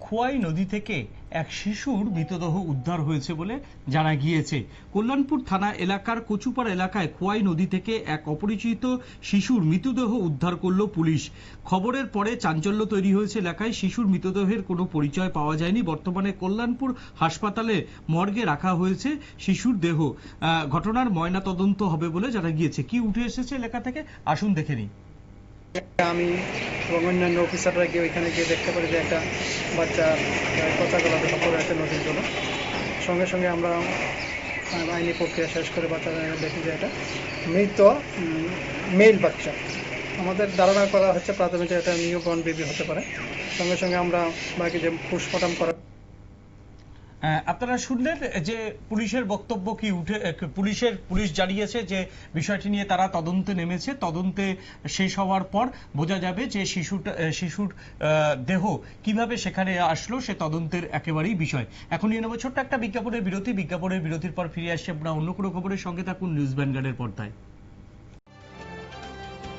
খোয়াই নদী থেকে এক শিশুর মৃতদেহ উদ্ধার হয়েছে বলে জানা গিয়েছে। কল্যাণপুর থানা এলাকার কচুপাড়া এলাকায় খোয়াই নদী থেকে এক অপরিচিত শিশুর মৃতদেহ উদ্ধার করল পুলিশ। খবরের পরে চাঞ্চল্য তৈরি হয়েছে এলাকায়। শিশুর মৃতদেহের কোনো পরিচয় পাওয়া যায়নি। বর্তমানে কল্যাণপুর হাসপাতালে মর্গে রাখা হয়েছে শিশুর দেহ। ঘটনার ময়না তদন্ত হবে বলে জানা গিয়েছে। কি উঠে এসেছে এলাকা থেকে? আসুন দেখে নিই। আমি এবং অন্যান্য অফিসাররা গিয়ে ওইখানে গিয়ে দেখতে পারি যে একটা বাচ্চা পচা গলা দেখা পড়ে আছে নদীর জন্য সঙ্গে সঙ্গে আমরা আইনি প্রক্রিয়া শেষ করে বাচ্চাটা দেখি যে এটা মৃত মেল বাচ্চা। আমাদের ধারণা করা হচ্ছে প্রাথমিক একটা নিউ বর্ন বেবি হতে পারে। সঙ্গে সঙ্গে আমরা বাকি যে পোস্টমর্টম করা আপনারা শুনলেন যে পুলিশের বক্তব্য কি উঠে পুলিশের, পুলিশ জানিয়েছে যে বিষয়টি নিয়ে তারা তদন্তে নেমেছে। তদন্তে শেষ হওয়ার পর বোঝা যাবে যে শিশুটা শিশুর দেহ কীভাবে সেখানে আসলো, সে তদন্তের একেবারেই বিষয়। এখন নিয়ে নেব ছোট্ট একটা বিজ্ঞাপনের বিরতি। বিজ্ঞাপনের বিরতির পর ফিরে আসছে আমরা অন্য কোনো খবরের সঙ্গে থাকুন নিউজ ভ্যানগার্ডের পর্দায়।